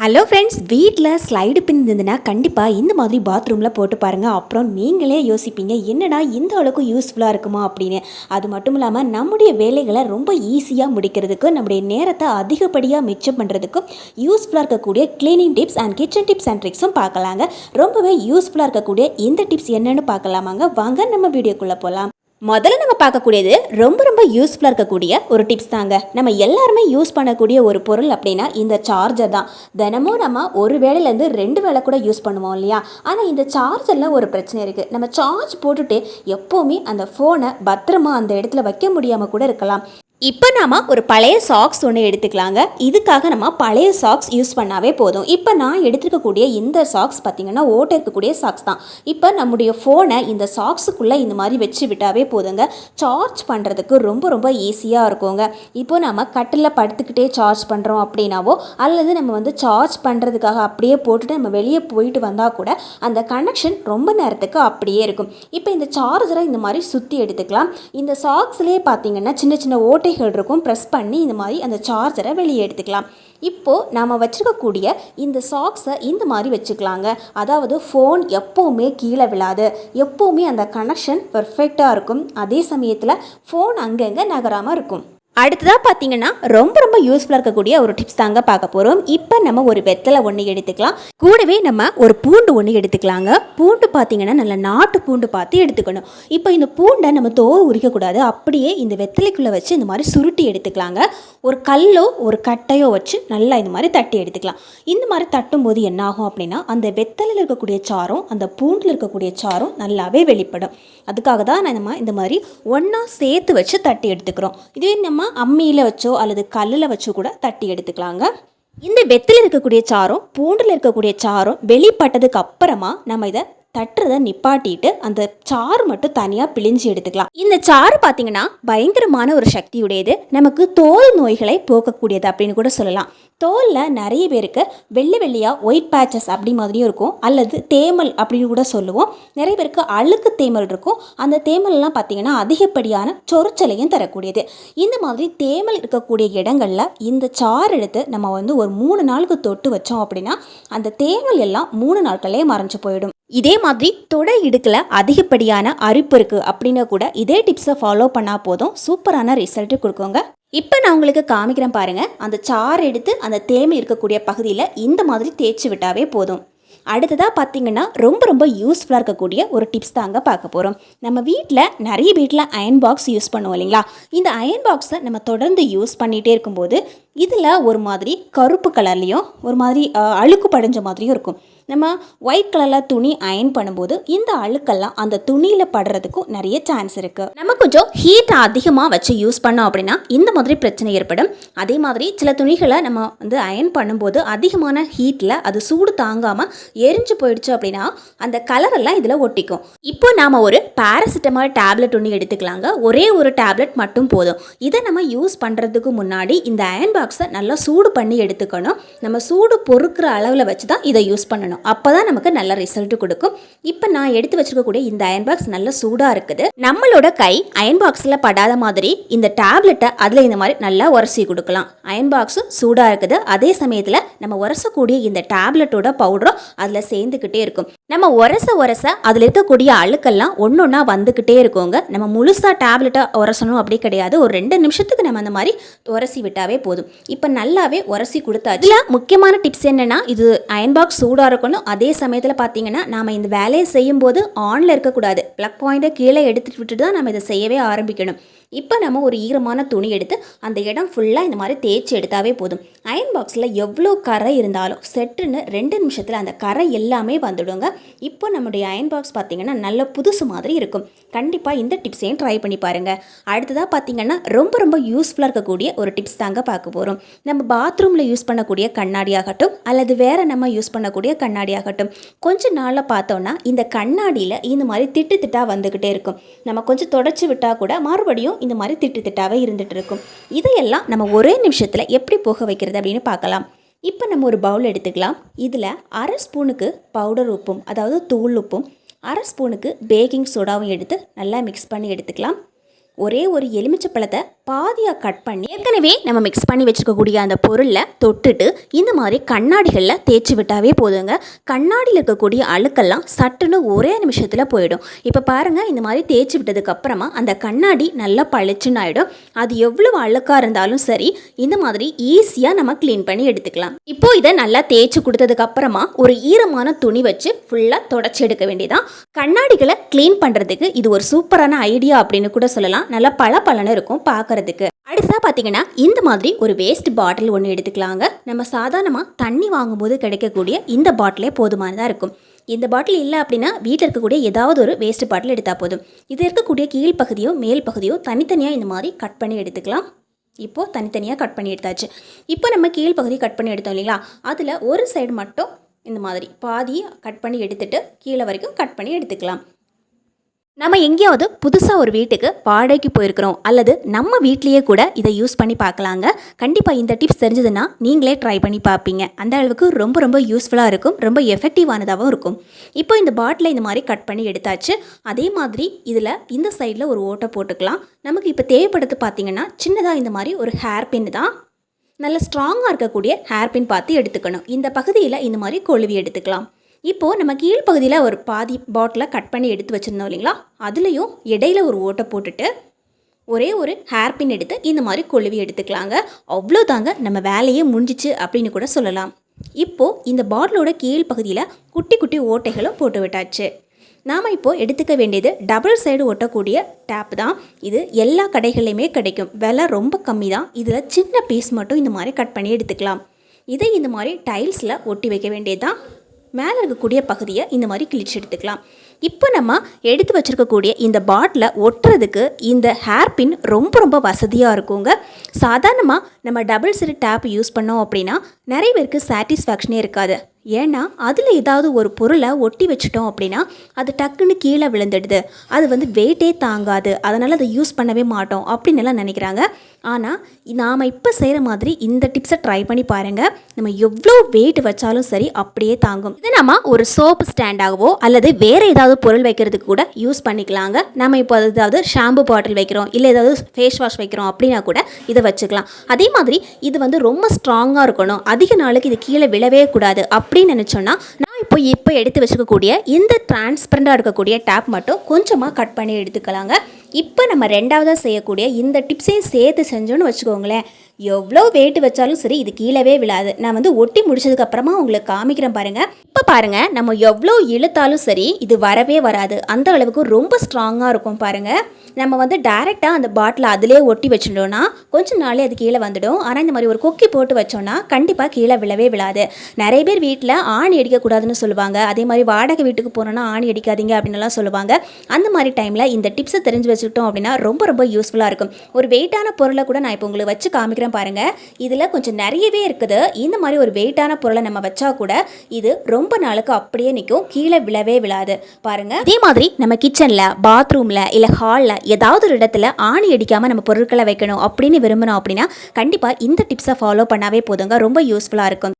Hello friends வீட்டில் slide pin இருந்ததுன்னா கண்டிப்பாக இந்த மாதிரி பாத்ரூமில் போட்டு பாருங்கள் அப்புறம் நீங்களே யோசிப்பீங்க என்னடா இந்த அளவுக்கு யூஸ்ஃபுல்லாக இருக்குமா? அப்படின்னு. அது மட்டும் இல்லாமல் நம்முடைய வேலைகளை ரொம்ப ஈஸியாக முடிக்கிறதுக்கு நம்முடைய நேரத்தை அதிகப்படியாக மிச்சம் பண்ணுறதுக்கும் யூஸ்ஃபுல்லாக இருக்கக்கூடிய cleaning tips and kitchen tips and ட்ரிக்ஸும் பார்க்கலாங்க. ரொம்பவே யூஸ்ஃபுல்லாக இருக்கக்கூடிய இந்த டிப்ஸ் என்னென்னு பார்க்கலாமாங்க? வாங்க நம்ம வீடியோக்குள்ளே போகலாம் முதல்ல நம்ம பார்க்கக்கூடியது ரொம்ப ரொம்ப யூஸ்ஃபுல்லாக இருக்கக்கூடிய ஒரு டிப்ஸ் தாங்க. நம்ம எல்லாருமே யூஸ் பண்ணக்கூடிய ஒரு பொருள் அப்படின்னா இந்த சார்ஜர் தான். தினமும் நம்ம ஒரு வேளையிலேருந்து ரெண்டு வேளை கூட யூஸ் பண்ணுவோம் இல்லையா? ஆனால் இந்த சார்ஜரில் ஒரு பிரச்சனை இருக்குது நம்ம சார்ஜ் போட்டுட்டு எப்போவுமே அந்த ஃபோனை பத்திரமா அந்த இடத்துல வைக்க முடியாமல் கூட இருக்கலாம். இப்போ நாம ஒரு பழைய சாக்ஸ் ஒன்று எடுத்துக்கலாங்க. இதுக்காக நம்ம பழைய சாக்ஸ் யூஸ் பண்ணாவே போதும். இப்போ நான் எடுத்துருக்கக்கூடிய இந்த சாக்ஸ் பார்த்தீங்கன்னா ஓட்ட இருக்கக்கூடிய சாக்ஸ் தான். இப்போ நம்முடைய ஃபோனை இந்த சாக்ஸுக்குள்ளே இந்த மாதிரி வச்சு விட்டாவே போதுங்க. சார்ஜ் பண்ணுறதுக்கு ரொம்ப ரொம்ப ஈஸியாக இருக்குங்க. இப்போ நம்ம கட்டில் படுத்துக்கிட்டே சார்ஜ் பண்ணுறோம் அப்படின்னாவோ அல்லது நம்ம வந்து சார்ஜ் பண்ணுறதுக்காக அப்படியே போட்டுட்டு நம்ம வெளியே போயிட்டு வந்தால் கூட அந்த கனெக்ஷன் ரொம்ப நேரத்துக்கு அப்படியே இருக்கும். இப்போ இந்த சார்ஜரை இந்த மாதிரி சுற்றி எடுத்துக்கலாம். இந்த சாக்ஸ்லேயே பார்த்தீங்கன்னா சின்ன சின்ன ஓட்டைகள் இருக்கும் ப்ரெஸ் பண்ணி இந்த மாதிரி அந்த சார்ஜரை வெளியே எடுத்துக்கலாம். இப்போது நாம் வச்சுருக்கக்கூடிய இந்த சாக்ஸை இந்த மாதிரி வச்சுக்கலாங்க. அதாவது ஃபோன் எப்போவுமே கீழே விழாது. எப்போவுமே அந்த கனெக்ஷன் பர்ஃபெக்டாக இருக்கும். அதே சமயத்தில் ஃபோன் அங்கங்கே நகராமல் இருக்கும். அடுத்ததாக பார்த்தீங்கன்னா ரொம்ப ரொம்ப யூஸ்ஃபுல்லாக இருக்கக்கூடிய ஒரு டிப்ஸ் தாங்க பார்க்க போகிறோம் இப்போ நம்ம ஒரு வெத்தலை ஒன்று எடுத்துக்கலாம். கூடவே நம்ம ஒரு பூண்டு ஒன்று எடுத்துக்கலாங்க. பூண்டு பார்த்தீங்கன்னா நல்ல நாட்டு பூண்டு பார்த்து எடுத்துக்கணும். இப்போ இந்த பூண்டை நம்ம தோ உரிக்கக்கூடாது. அப்படியே இந்த வெத்தலைக்குள்ளே வச்சு இந்த மாதிரி சுருட்டி எடுத்துக்கலாங்க. ஒரு கல்லோ ஒரு கட்டையோ வச்சு நல்லா இந்த மாதிரி தட்டி எடுத்துக்கலாம். இந்த மாதிரி தட்டும் போது என்னாகும் அப்படின்னா அந்த வெத்தலையில் இருக்கக்கூடிய சாரும் அந்த பூண்டில் இருக்கக்கூடிய சாரும் நல்லாவே வெளிப்படும். அதுக்காக தான் நம்ம இந்த மாதிரி ஒன்றா சேர்த்து வச்சு தட்டி எடுத்துக்கிறோம். இதே நம்ம அம்மியில் வச்சோ அல்லது கல்லில் வச்சோ கூட தட்டி எடுத்துக்கலாங்க. இந்த வெத்தில் இருக்கக்கூடிய சாரும் பூண்டில் இருக்கக்கூடிய சாரும் வெளிப்பட்டதுக்கு அப்புறமா நம்ம இதை தட்டுறதை நிப்பாட்டிட்டு அந்த சாறு மட்டும் தனியாக பிழிஞ்சு எடுத்துக்கலாம். இந்த சாறு பார்த்தீங்கன்னா பயங்கரமான ஒரு சக்தியுடையது. நமக்கு தோல் நோய்களை போக்கக்கூடியது அப்படின்னு கூட சொல்லலாம். தோலில் நிறைய பேருக்கு வெள்ளை வெள்ளையாக ஒயிட் பேச்சஸ் அப்படி மாதிரியும் இருக்கும். அல்லது தேமல் அப்படின்னு கூட சொல்லுவோம். நிறைய பேருக்கு அழுக்கு தேமல் இருக்கும். அந்த தேமல்லாம் பார்த்தீங்கன்னா அதிகப்படியான சொரிச்சலையும் தரக்கூடியது. இந்த மாதிரி தேமல் இருக்கக்கூடிய இடங்களில் இந்த சாறு எடுத்து நம்ம வந்து ஒரு மூணு நாளுக்கு தொட்டு வச்சோம் அப்படின்னா அந்த தேமல் எல்லாம் மூணு நாட்களே மறைஞ்சு போயிடும். இதே மாதிரி தொடை இடுக்கில் அதிகப்படியான அரிப்பு இருக்குது அப்படின்னு கூட இதே டிப்ஸை ஃபாலோ பண்ணால் போதும். சூப்பரான ரிசல்ட்டு கொடுக்குங்க. இப்போ நான் உங்களுக்கு காமிக்கிறேன் பாருங்கள் அந்த சாறு எடுத்து அந்த தேமல் இருக்கக்கூடிய பகுதியில் இந்த மாதிரி தேய்ச்சி விட்டாவே போதும். அடுத்ததாக பார்த்தீங்கன்னா ரொம்ப ரொம்ப யூஸ்ஃபுல்லாக இருக்கக்கூடிய ஒரு டிப்ஸ் தாங்க பார்க்க போகிறோம் நம்ம வீட்டில் நிறைய வீட்டில் அயன் பாக்ஸ் யூஸ் பண்ணுவோம் இல்லைங்களா? இந்த அயன் பாக்ஸை நம்ம தொடர்ந்து யூஸ் பண்ணிகிட்டே இருக்கும்போது இதில் ஒரு மாதிரி கருப்பு கலர்லேயும் ஒரு மாதிரி அழுக்கு படைஞ்ச மாதிரியும் இருக்கும். நம்ம ஒயிட் கலரில் துணி அயன் பண்ணும்போது இந்த அழுக்கெல்லாம் அந்த துணியில் படுறதுக்கும் நிறைய சான்ஸ் இருக்குது நம்ம கொஞ்சம் ஹீட் அதிகமாக வச்சு யூஸ் பண்ணோம் அப்படின்னா இந்த மாதிரி பிரச்சனை ஏற்படும். அதே மாதிரி சில துணிகளை நம்ம வந்து அயன் பண்ணும்போது அதிகமான ஹீட்டில் அது சூடு தாங்காமல் எரிஞ்சு போயிடுச்சு அப்படின்னா அந்த கலரெல்லாம் இதில் ஒட்டிக்கும். இப்போ நாம் ஒரு பேராசிட்டமால் டேப்லெட் ஒன்று எடுத்துக்கலாங்க. ஒரே ஒரு டேப்லெட் மட்டும் போதும். இதை நம்ம யூஸ் பண்ணுறதுக்கு முன்னாடி இந்த அயன் பாக்ஸ் நல்லா சூடு பண்ணி எடுத்துக்கணும். நம்ம சூடு பொறுக்கிற அளவில் வச்சு தான் இதை யூஸ் பண்ணணும். அப்போ தான் நமக்கு நல்ல ரிசல்ட் கொடுக்கும். இப்போ நான் எடுத்து வச்சுருக்கக்கூடிய இந்த அயன் பாக்ஸ் நல்ல சூடாக இருக்குது. நம்மளோட கை அயன் பாக்ஸில் படாத மாதிரி இந்த டேப்லெட்டை அதில் இந்த மாதிரி நல்லா உரசி கொடுக்கலாம். அயன் பாக்ஸும் சூடாக இருக்குது. அதே சமயத்தில் நம்ம உரசக்கூடிய இந்த டேப்லெட்டோட பவுடரும் அதில் சேர்ந்துக்கிட்டே இருக்கும். நம்ம உரச உரச அதில் இருக்கக்கூடிய அழுக்கெல்லாம் ஒன்று ஒன்றா வந்துக்கிட்டே இருக்கோங்க. நம்ம முழுசாக டேப்லெட்டை உரசணும் அப்படி கிடையாது. ஒரு ரெண்டு நிமிஷத்துக்கு நம்ம அந்த மாதிரி உரசி விட்டாவே போதும். இப்போ நல்லாவே உரசி கொடுத்தா இதில் முக்கியமான டிப்ஸ் என்னென்னா இது அயன் பாக்ஸ் சூடாக இருக்கணும். அதே சமயத்தில் பார்த்தீங்கன்னா நாம் இந்த வேலையை செய்யும்போது ஆனில் இருக்கக்கூடாது. ப்ளக் பாயிண்ட்டை கீழே எடுத்துட்டு விட்டுட்டு தான் நம்ம இதை செய்யவே ஆரம்பிக்கணும். இப்போ நம்ம ஒரு ஈரமான துணி எடுத்து அந்த இடம் ஃபுல்லாக இந்த மாதிரி தேய்ச்சி எடுத்தாவே போதும். அயன் பாக்ஸில் எவ்வளோ கரை இருந்தாலும் செட்டுன்னு ரெண்டு நிமிஷத்தில் அந்த கரை எல்லாமே வந்துடுங்க. இப்போ நம்முடைய அயன் பாக்ஸ் பார்த்திங்கன்னா நல்ல புதுசு மாதிரி இருக்கும். கண்டிப்பாக இந்த டிப்ஸையும் ட்ரை பண்ணி பாருங்கள் அடுத்ததாக பார்த்தீங்கன்னா ரொம்ப ரொம்ப யூஸ்ஃபுல்லாக இருக்கக்கூடிய ஒரு டிப்ஸ் தாங்க பார்க்க போகிறோம் நம்ம பாத்ரூமில் யூஸ் பண்ணக்கூடிய கண்ணாடியாகட்டும் அல்லது வேறு நம்ம யூஸ் பண்ணக்கூடிய கண்ணாடியாகட்டும் கொஞ்ச நாளில் பார்த்தோன்னா இந்த கண்ணாடியில் இந்த மாதிரி திட்டு திட்டாக வந்துக்கிட்டே இருக்கும். நம்ம கொஞ்சம் தொடச்சி விட்டால் கூட மறுபடியும் இந்த மாதிரி திட்டு திட்டாவே இருந்துகிட்டு இருக்கும். இதையெல்லாம் நம்ம ஒரே நிமிஷத்தில் எப்படி போக வைக்கிறது அப்படின்னு பார்க்கலாம். இப்போ நம்ம ஒரு பவுல் எடுத்துக்கலாம். இதில் அரை ஸ்பூனுக்கு பவுடர் உப்பும் அதாவது தூள் உப்பும் அரை ஸ்பூனுக்கு பேக்கிங் சோடாவும் எடுத்து நல்லா மிக்ஸ் பண்ணி எடுத்துக்கலாம். ஒரே ஒரு எலுமிச்சை பழத்தை பாதியாக கட் பண்ணி ஏற்கனவே நம்ம மிக்ஸ் பண்ணி வச்சுருக்கக்கூடிய அந்த பொருளை தொட்டுட்டு இந்த மாதிரி கண்ணாடிகளில் தேய்ச்சி விட்டாவே போதுங்க. கண்ணாடியில் இருக்கக்கூடிய அழுக்கெல்லாம் சட்டுன்னு ஒரே நிமிஷத்தில் போயிடும். இப்போ பாருங்கள் இந்த மாதிரி தேய்ச்சி விட்டதுக்கப்புறமா அந்த கண்ணாடி நல்லா பளிச்சுன்னு ஆகிடும் அது எவ்வளவு அழுக்காக இருந்தாலும் சரி இந்த மாதிரி ஈஸியாக நம்ம க்ளீன் பண்ணி எடுத்துக்கலாம். இப்போ இதை நல்லா தேய்ச்சி கொடுத்ததுக்கப்புறமா ஒரு ஈரமான துணி வச்சு ஃபுல்லாக தொடச்சி எடுக்க வேண்டியதான் கண்ணாடிகளை க்ளீன் பண்ணுறதுக்கு இது ஒரு சூப்பரான ஐடியா அப்படின்னு கூட சொல்லலாம். நல்லா பல இருக்கும் பார்க்கறதுக்கு அடுத்ததாக பார்த்தீங்கன்னா இந்த மாதிரி ஒரு வேஸ்ட் பாட்டில் ஒன்று எடுத்துக்கலாங்க. நம்ம சாதாரணமாக தண்ணி வாங்கும்போது கிடைக்கக்கூடிய இந்த பாட்டிலே போதுமானதாக இருக்கும். இந்த பாட்டில் இல்லை அப்படின்னா வீட்டில் இருக்கக்கூடிய ஏதாவது ஒரு வேஸ்ட் பாட்டில் எடுத்தால் போதும். இது இருக்கக்கூடிய கீழ்ப்பகுதியோ மேல் பகுதியோ தனித்தனியாக இந்த மாதிரி கட் பண்ணி எடுத்துக்கலாம். இப்போது தனித்தனியாக கட் பண்ணி எடுத்தாச்சு. இப்போ நம்ம கீழ்ப்பகுதி கட் பண்ணி எடுத்தோம் இல்லைங்களா? அதில் ஒரு சைடு மட்டும் இந்த மாதிரி பாதி கட் பண்ணி எடுத்துட்டு கீழே வரைக்கும் கட் பண்ணி எடுத்துக்கலாம். நம்ம எங்கேயாவது புதுசாக ஒரு வீட்டுக்கு வாடகைக்கு போயிருக்கிறோம் அல்லது நம்ம வீட்லேயே கூட இதை யூஸ் பண்ணி பார்க்கலாங்க. கண்டிப்பாக இந்த டிப்ஸ் தெரிஞ்சதுன்னா நீங்களே ட்ரை பண்ணி பார்ப்பீங்க. அந்த அளவுக்கு ரொம்ப ரொம்ப யூஸ்ஃபுல்லாக இருக்கும். ரொம்ப எஃபெக்டிவானதாகவும் இருக்கும். இப்போ இந்த பாட்டிலை இந்த மாதிரி கட் பண்ணி எடுத்தாச்சு. அதே மாதிரி இதில் இந்த சைடில் ஒரு ஓட்டை போட்டுக்கலாம். நமக்கு இப்போ தேவைப்படுறது பார்த்தீங்கன்னா சின்னதாக இந்த மாதிரி ஒரு ஹேர் பின் தான். நல்ல ஸ்ட்ராங்காக இருக்கக்கூடிய ஹேர் பின் பார்த்து எடுத்துக்கணும். இந்த பகுதியில் இந்த மாதிரி கொழுவி எடுத்துக்கலாம். இப்போது நம்ம கீழ்ப்பகுதியில் ஒரு பாதி பாட்டிலை கட் பண்ணி எடுத்து வச்சுருந்தோம் இல்லைங்களா? அதுலேயும் இடையில ஒரு ஓட்டை போட்டுட்டு ஒரே ஒரு ஹேர் பின் எடுத்து இந்த மாதிரி கொழுவி எடுத்துக்கலாங்க. அவ்வளோ தாங்க நம்ம வேலையே முடிஞ்சிச்சு அப்படின்னு கூட சொல்லலாம். இப்போது இந்த பாட்டிலோட கீழ் பகுதியில் குட்டி குட்டி ஓட்டைகளும் போட்டு விட்டாச்சு. நாம் இப்போது எடுத்துக்க வேண்டியது டபுள் சைடு ஒட்டக்கூடிய டேப் தான். இது எல்லா கடைகள்லையுமே கிடைக்கும். விலை ரொம்ப கம்மி தான். இதில் சின்ன பீஸ் மட்டும் இந்த மாதிரி கட் பண்ணி எடுத்துக்கலாம். இதை இந்த மாதிரி டைல்ஸில் ஒட்டி வைக்க வேண்டியது தான் மேலே இருக்கக்கூடிய பகுதியை இந்த மாதிரி கிழிச்சு எடுத்துக்கலாம். இப்போ நம்ம எடுத்து வச்சுருக்கக்கூடிய இந்த பாட்டிலை ஒட்டுறதுக்கு இந்த ஹேர் பின் ரொம்ப ரொம்ப வசதியாக இருக்குங்க. சாதாரணமாக நம்ம டபுள் சிறு டேப் யூஸ் பண்ணோம் அப்படின்னா நிறைய பேருக்கு சாட்டிஸ்ஃபேக்ஷனே இருக்காது. ஏன்னா அதில் ஏதாவது ஒரு பொருளை ஒட்டி வச்சிட்டோம் அப்படின்னா அது டக்குன்னு கீழே விழுந்துடுது. அது வந்து வெயிட்டே தாங்காது. அதனால் அதை யூஸ் பண்ணவே மாட்டோம் அப்படின்னு எல்லாம் நினைக்கிறாங்க. ஆனால் நாம் இப்போ செய்கிற மாதிரி இந்த டிப்ஸை ட்ரை பண்ணி பாருங்கள் நம்ம எவ்வளோ வெயிட் வச்சாலும் சரி அப்படியே தாங்கும். இது நம்ம ஒரு சோப்பு ஸ்டாண்டாகவோ அல்லது வேறு ஏதாவது பொருள் வைக்கிறதுக்கு கூட யூஸ் பண்ணிக்கலாங்க. நம்ம இப்போ ஏதாவது ஷாம்பு பாட்டில் வைக்கிறோம் இல்லை ஏதாவது ஃபேஸ் வாஷ் வைக்கிறோம் அப்படின்னா கூட இதை வச்சுக்கலாம். அதே மாதிரி இது வந்து ரொம்ப ஸ்ட்ராங்காக இருக்கணும். அதிக நாளுக்கு இது கீழே விழவே கூடாது அப்படின்னு நினச்சோன்னா நான் இப்போ இப்போ எடுத்து வச்சுக்கக்கூடிய இந்த டிரான்ஸ்பரண்டாக இருக்கக்கூடிய டேப் மட்டும் கொஞ்சமாக கட் பண்ணி எடுத்துக்கலாங்க. இப்போ நம்ம ரெண்டாவதாக செய்யக்கூடிய இந்த டிப்ஸையும் சேர்த்து செஞ்சோன்னு வச்சுக்கோங்களேன். எவ்வளோ வெயிட் வச்சாலும் சரி இது கீழவே விழாது. நான் வந்து ஒட்டி முடிச்சதுக்கப்புறமா உங்களுக்கு காமிக்கிறேன் பாருங்கள் இப்போ பாருங்கள் நம்ம எவ்வளோ இழுத்தாலும் சரி இது வரவே வராது. அந்த அளவுக்கு ரொம்ப ஸ்ட்ராங்காக இருக்கும் பாருங்கள் நம்ம வந்து டைரெக்டாக அந்த பாட்டில் அதிலே ஒட்டி வச்சுட்டோன்னா கொஞ்சம் நாளே அது கீழே வந்துடும். ஆனால் இந்த மாதிரி ஒரு கொக்கி போட்டு வச்சோன்னா கண்டிப்பாக கீழே விழவே விழாது. நிறைய பேர் வீட்டில் ஆணி அடிக்கக்கூடாதுன்னு சொல்லுவாங்க. அதே மாதிரி வாடகை வீட்டுக்கு போனோன்னா ஆணி அடிக்காதீங்க அப்படின்னுலாம் சொல்லுவாங்க. அந்த மாதிரி டைமில் இந்த டிப்ஸை தெரிஞ்சு வச்சு வச்சுக்கிட்டோம் அப்படின்னா ரொம்ப ரொம்ப யூஸ்ஃபுல்லாக இருக்கும். ஒரு வெயிட்டான பொருளை கூட நான் இப்போ உங்களுக்கு வச்சு காமிக்கிறேன் பாருங்கள் இதில் கொஞ்சம் நிறையவே இருக்குது. இந்த மாதிரி ஒரு வெயிட்டான பொருளை நம்ம வச்சா கூட இது ரொம்ப நாளுக்கு அப்படியே நிற்கும் கீழே விழவே விழாது. பாருங்கள் அதே மாதிரி நம்ம கிச்சனில் பாத்ரூமில் இல்லை ஹாலில் ஏதாவது ஒரு இடத்துல ஆணி அடிக்காமல் நம்ம பொருட்களை வைக்கணும் அப்படின்னு விரும்பணும் அப்படின்னா கண்டிப்பாக இந்த டிப்ஸை ஃபாலோ பண்ணாவே போதுங்க. ரொம்ப யூஸ்ஃபுல்லாக இருக்கும்.